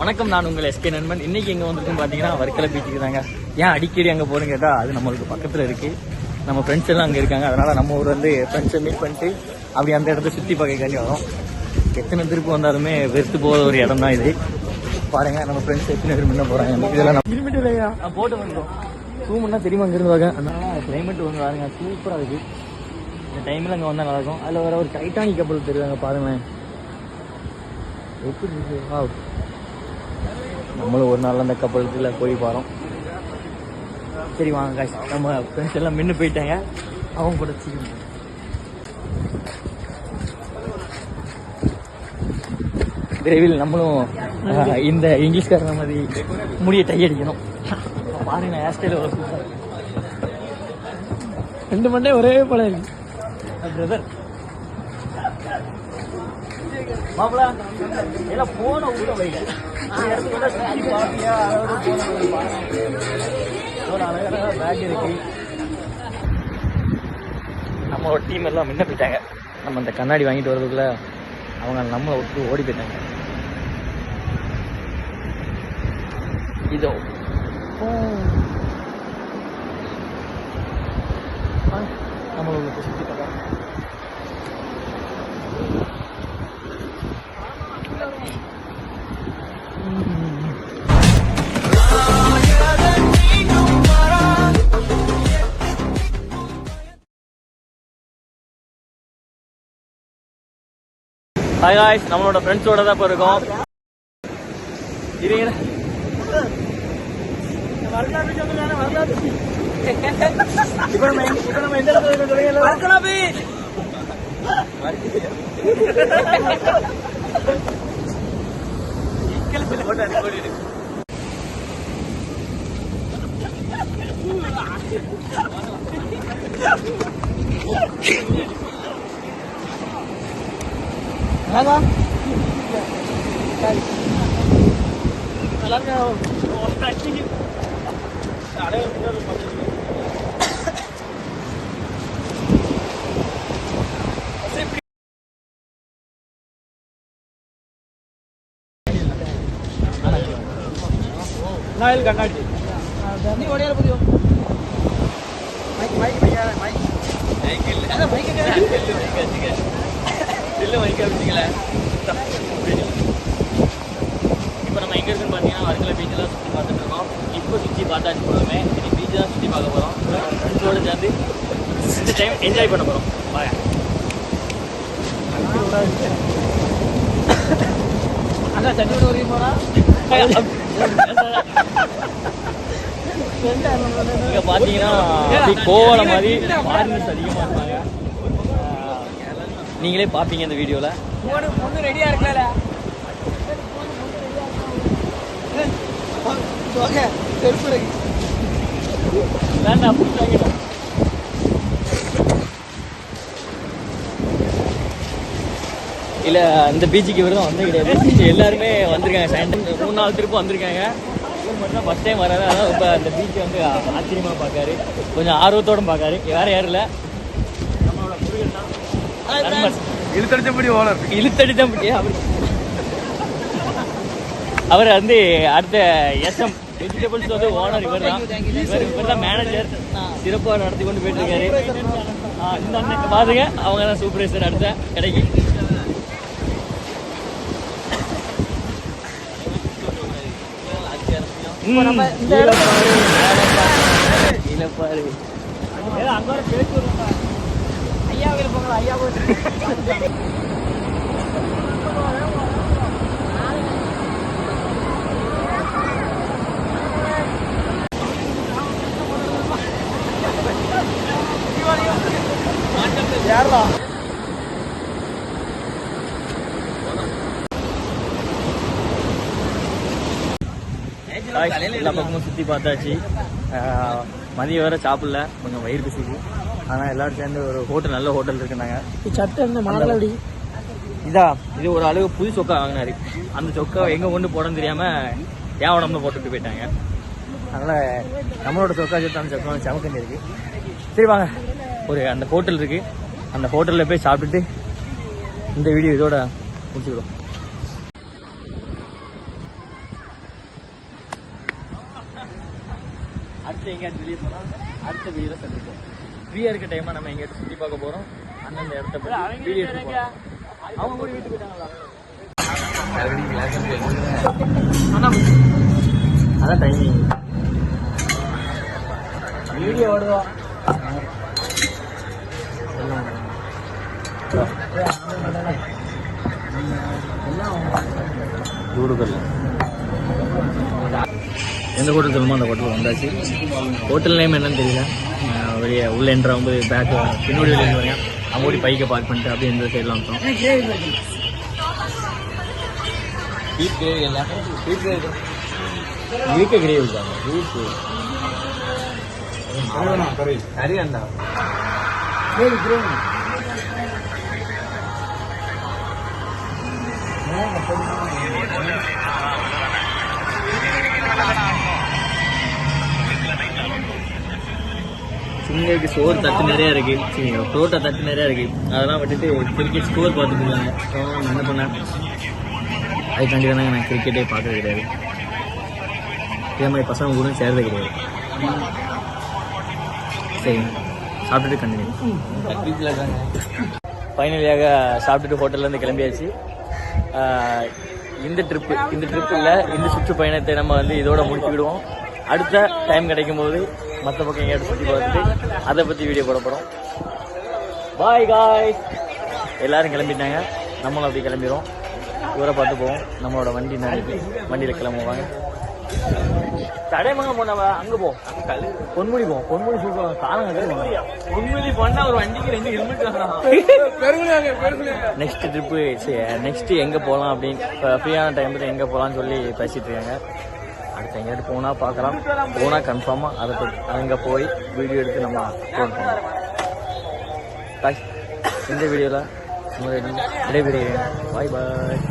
வணக்கம் நான் உங்கள் எஸ்கே நண்பன். இன்னைக்கு எங்க வந்திருக்கோம் பாத்தீங்கன்னா வர்க்கலை பீச்சுக்கு தாங்க. ஏன் அடிக்கடி அங்க போறேன்னு கேட்டா அது நம்மளுக்கு பக்கத்துல இருக்கு. நம்ம ஃப்ரெண்ட்ஸ் எல்லாம் அங்க இருக்காங்க. அதனால நம்ம ஊர் வந்து ஃப்ரெண்ட்ஸை மீட் பண்ணிட்டு அப்படி அந்த இடத்த சுத்தி பார்க்கக்காண்டி வரோம். எத்தனை திருப்பு வந்தாலுமே வெறுத்து போகிற ஒரு இடம் தான் இது. பாருங்க நம்ம ஃப்ரெண்ட்ஸ் எத்தனை பேர் முன்ன போறாங்க. இதெல்லாம் இல்லையா? நான் போட்டு வந்துடும் சூம்னா தெரியுமா அங்கிருந்து வாங்க அதனால கிளைமேட் வந்து பாருங்க சூப்பரா இருக்கு. இந்த டைம்ல அங்க வந்தா நல்லா இருக்கும் அதுல வர ஒரு டைட்டானிக் கப்பல் தெரியுதாங்க பாருங்களேன். எப்படி இருக்கு? Wow. நம்மளும் ஒரு நாள் அந்த கப்பலுக்குள்ள போய் போகிறோம் சரி வாங்க காய்ச்சி நம்ம ஃப்ரெண்ட்ஸ் எல்லாம் மின்னு போயிட்டாங்க. அவங்க கூட சீக்கிரம் விரைவில் நம்மளும் இந்த இங்கிலீஷ்காரங்க மாதிரி முடிய டை அடிக்கணும். பாருங்க ஹேர் ஸ்டைல் ரெண்டு மண்டே ஒரே போல இருக்கு. பிரதர் மாப்பிள எல்லாம் போன உள்ள வைங்க ஒரு நம்மளோட டீம் எல்லாம் முன்ன போயிட்டாங்க. நம்ம அந்த கண்ணாடி வாங்கிட்டு வரதுக்குள்ள அவங்க நம்மளை விட்டு ஓடி போயிட்டாங்க. இதோ. நம்மளோட நம்மளை பார்க்கலாம். ஹாய் ஹாய் நம்மளோட ஃப்ரெண்ட்ஸோட தான் இப்போ இருக்கோம். இருங்க இப்போ நம்ம இப்போ நம்ம எந்த இடத்துல அழகா நாயல் கண்ணாடி. தண்ணி ஓடியார புரியும் mic mic mic mic mic இல்லை. மைக் இல்லை வெளில வைக்க வச்சிங்களேன் இப்போ நம்ம எங்கே இருக்குன்னு பார்த்தீங்கன்னா வர்க்கல பீச்செல்லாம் சுற்றி பார்த்துட்டு இருக்கோம். இப்போ சுற்றி பார்த்தாச்சு போகிறோமே இனி பீச்சு தான் சுற்றி பார்க்க போகிறோம் ஃப்ரெண்ட்ஸோடு சேர்ந்து இந்த டைம் என்ஜாய் பண்ண போகிறோம் பாய் அண்ணா தண்ணி ஒரு போகிறா இங்கே பார்த்தீங்கன்னா கோவலை மாதிரி ஃபாரினர்ஸ் அதிகமாக இருப்பாங்க. நீங்களே பாப்பீங்க இந்த வீடியோல. பொண்ணு ரெடியா இருக்கல வேண்டாம் இல்ல இந்த பீச்சுக்கு இவர் தான் வந்து கிடையாது. எல்லாருமே வந்திருக்காங்க. சாயந்தரம் மூணு நாலு திருப்பம் வந்திருக்காங்க. இவர் மட்டும் டைம் வராது அதான் இப்போ அந்த பீச்சை வந்து ஆச்சரியமா பார்க்காரு. கொஞ்சம் ஆர்வத்தோட பார்க்காரு. வேற யாரும் இல்ல. நம்மளோட முருகன் தான். நண்பர் இழுத்தடிச்சபடி ஓனர் இழுத்தடித்தம்பட்டி அவர் அவர் வந்து அடுத்த எஸ்எம் வெஜிடபிள்ஸ் வந்து ஓனர் இவர் தான். இவர் இவர் தான் மேனேஜர் சிறப்பாக நடத்தி கொண்டு போயிட்டு இருக்காரு. இந்த அண்ணன் பாருங்க. அவங்க தான் சூப்பர்வைசர் அடுத்த கடைக்கு. ம், கீழே பாரு, மேலே பாரு, கீழே பாரு. ஏதோ அங்க பேச்சு வரும்ப்பா. ஐயா ஐயா எல்லா பக்கமும் சுற்றி பார்த்தாச்சு மதியம் வேற சாப்பிடல கொஞ்சம் வயிறு பிசிக்கு ஆனால் எல்லாரும் சேர்ந்து ஒரு ஹோட்டல் நல்ல ஹோட்டல் இருக்குனாங்க சட்டை என்ன மாங்கலாடி இதா இது ஒரு அளவு புது சொக்கா வாங்கினாரு. அந்த சொக்கா எங்கே கொண்டு போடணும்னு தெரியாமல் தேவனம்னு போட்டுட்டு போயிட்டாங்க. அதனால் நம்மளோட சொக்கா சொத்து அந்த சொக்கா சமக்கண்டி இருக்கு. சரி வாங்க. ஒரு அந்த ஹோட்டல் இருக்குது அந்த ஹோட்டலில் போய் சாப்பிட்டுட்டு இந்த வீடியோ இதோட முடிச்சுக்கிறோம். அடுத்து எங்கேயாச்சும் வெளியே போனால் அடுத்த வீடியோவில் சந்திப்போம். ஃப்ரீயாக இருக்க டைமாக நம்ம எங்கேயாச்சும் சுற்றி பார்க்க போகிறோம் அந்தந்த இடத்த போய் வீடியோ அவங்க கூட வீட்டுக்கு போயிட்டாங்களா? அதான் டைமிங் வீடியோ ஓடுவா? கூடுதல் எந்த ஹோட்டல் சொல்லுமோ அந்த ஹோட்டல் வந்தாச்சு? ஹோட்டல் நேம் என்னன்னு தெரியல. வெளியே உள்ள என்ட்ரு ஆகும்போது பேக் பின்னாடி வெளியே வரேன் அவங்க ஓடி பைக்கை பார்க் பண்ணிட்டு அப்படியே இந்த சைடில் வந்துட்டோம். பீப் கிரேவி இல்லை. பீப் கிரேவி இருக்க கிரேவி இருக்காங்க பீப் கறி அண்டா சிங்கருக்கு சோறு தட்டு நிறையா இருக்கு. சரி, புரோட்டா தட்டு நிறையா இருக்கு. அதெல்லாம் விட்டுட்டு கிரிக்கெட் ஸ்கோர் பார்த்துட்டு என்ன பண்ணேன்? அதுக்காண்டி தானே நான் கிரிக்கெட்டே பார்க்கறது கிடையாது. இதே மாதிரி பசங்க கூட சேர்றது கிடையாது. சரி சாப்பிட்டுட்டு கண்டினியூ ஃபைனலியாக சாப்பிட்டுட்டு ஹோட்டல்லேருந்து கிளம்பியாச்சு. இந்த ட்ரிப்பு இந்த ட்ரிப்பில் இல்லை இந்த சுற்றுப்பயணத்தை நம்ம வந்து இதோட முடிச்சுக்கிடுவோம். அடுத்த டைம் கிடைக்கும் போது மற்ற பக்கம் எங்கேயாவது சுற்றி பார்த்துட்டு அதை பற்றி வீடியோ போட போகிறோம் பாய் காய் எல்லாரும் கிளம்பிட்டாங்க. நம்மளும் அப்படி கிளம்பிடுவோம் ஊரை பார்த்து போவோம். நம்மளோட வண்டி நிறைய வண்டியில் கிளம்புவாங்க தடைமங்க போனவ அங்க போ. பொன்முடி போ. பொன்முடி சூப்பர் காலங்க பொன்முடி போனா ஒரு வண்டிக்கு ரெண்டு ஹெல்மெட் நெக்ஸ்ட் ட்ரிப்பு நெக்ஸ்ட் எங்க போகலாம் அப்படின்னு இப்போ ஃப்ரீயான டைம்ல எங்க போகலாம்னு சொல்லி பேசிட்டு இருக்காங்க. அடுத்து எங்கேயாவது போனால் பார்க்கலாம். போனால் கன்ஃபார்மாக அதை அங்கே போய் வீடியோ எடுத்து நம்ம upload பண்ணலாம். பாய் இந்த வீடியோல விடைபெறுகிறேன். பாய் பாய்